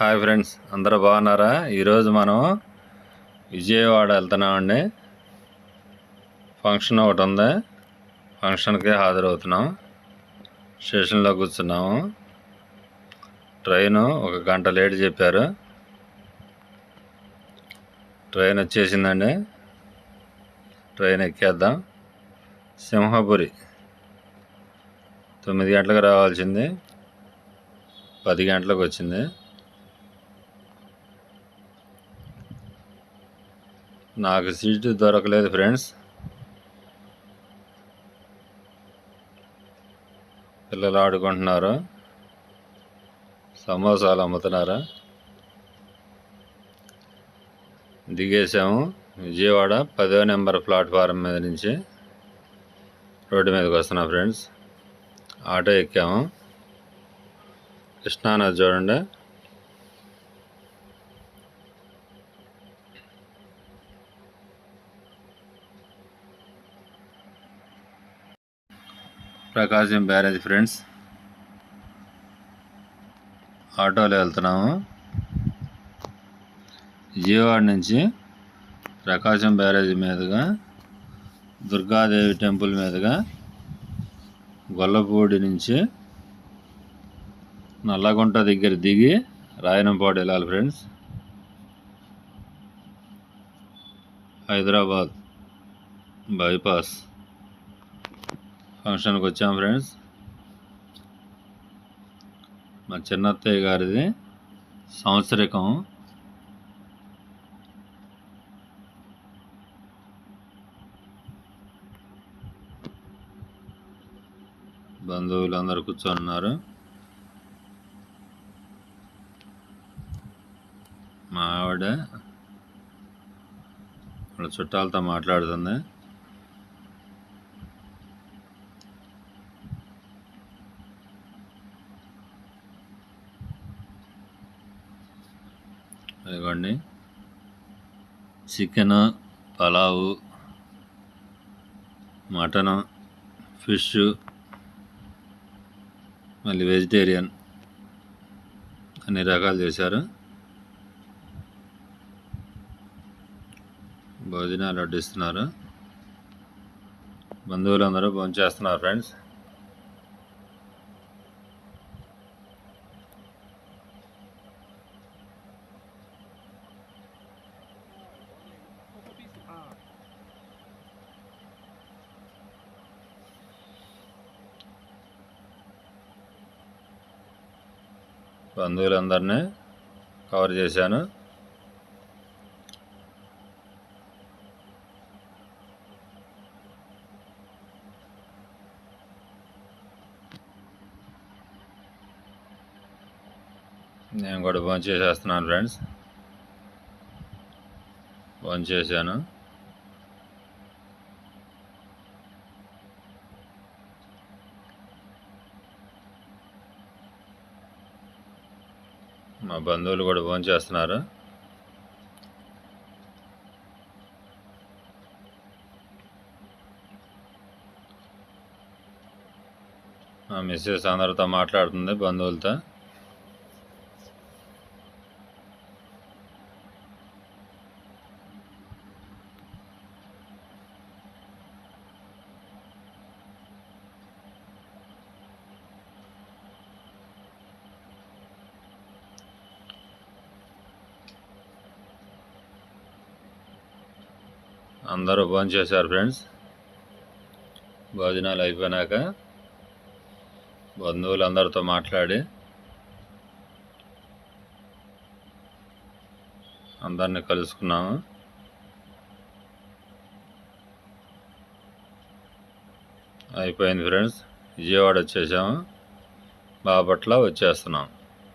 Hi friends అందరూ బాగున్నారా? ఈరోజు మనం విజయవాడ వెళ్తున్నామండి. ఫంక్షన్ ఒకటి ఉంది. ఫంక్షన్కి హాజరవుతున్నాం. స్టేషన్లో కూర్చున్నాము. ట్రైను ఒక గంట లేట్ చెప్పారు. ట్రైన్ వచ్చేసిందండి. ట్రైన్ ఎక్కేద్దాం. సింహపురి తొమ్మిది గంటలకు రావాల్సింది. పది గంటలకు వచ్చింది. నాకు సీటు దొరకలేదు ఫ్రెండ్స్. పిల్లలు ఆడుకుంటున్నారు. సమోసాలు అమ్ముతున్నారు? దిగేసాము విజయవాడ పదో నెంబర్ ప్లాట్ఫారం మీద నుంచి రోడ్డు మీదకి వస్తున్నాం ఫ్రెండ్స్. ఆటో ఎక్కాము. కృష్ణానది చూడండి. Prakasam barrage friends. ఆటోలో వెళ్తున్నాము. విజయవాడ నుంచి ప్రకాశం బ్యారేజ్ మీదుగా దుర్గాదేవి టెంపుల్ మీదుగా గొల్లపూడి నుంచి నల్లగుంట దగ్గర దిగి రాయనంపాడు వెళ్ళాలి ఫ్రెండ్స్. హైదరాబాద్ బైపాస్. ఫంక్షన్కి వచ్చాం ఫ్రెండ్స్. మా చిన్నత్తయ్య గారిది సంవత్సరికం. బంధువులు అందరు కూర్చొని ఉన్నారు మా ఆవిడ వాళ్ళ చుట్టాలతో మాట్లాడుతుంది. ఇవ్వండి చికెన్ పలావు మటన్ ఫిష్ మళ్ళీ వెజిటేరియన్ అన్ని రకాలు చేశారు. భోజనాలు వడ్డిస్తున్నారు. బంధువులందరూ భోంచేస్తున్నారు ఫ్రెండ్స్. బంధువులందరినీ కవర్ చేశాను. నేను కూడా ఫోన్ చేసేస్తున్నాను ఫ్రెండ్స్. భోంచేసాను మా బంధువులు కూడా ఫోన్ చేస్తున్నారు. మా మిస్సెస్ అందరితో మాట్లాడుతుంది బంధువులతో. అందరూ భోజనం చేశారు ఫ్రెండ్స్. భోజనాలు అయిపోయినాక బంధువులందరితో మాట్లాడి అందరిని కలుసుకున్నాము. అయిపోయింది ఫ్రెండ్స్. విజయవాడ వచ్చేసాము. బాపట్ల వచ్చేస్తున్నాం.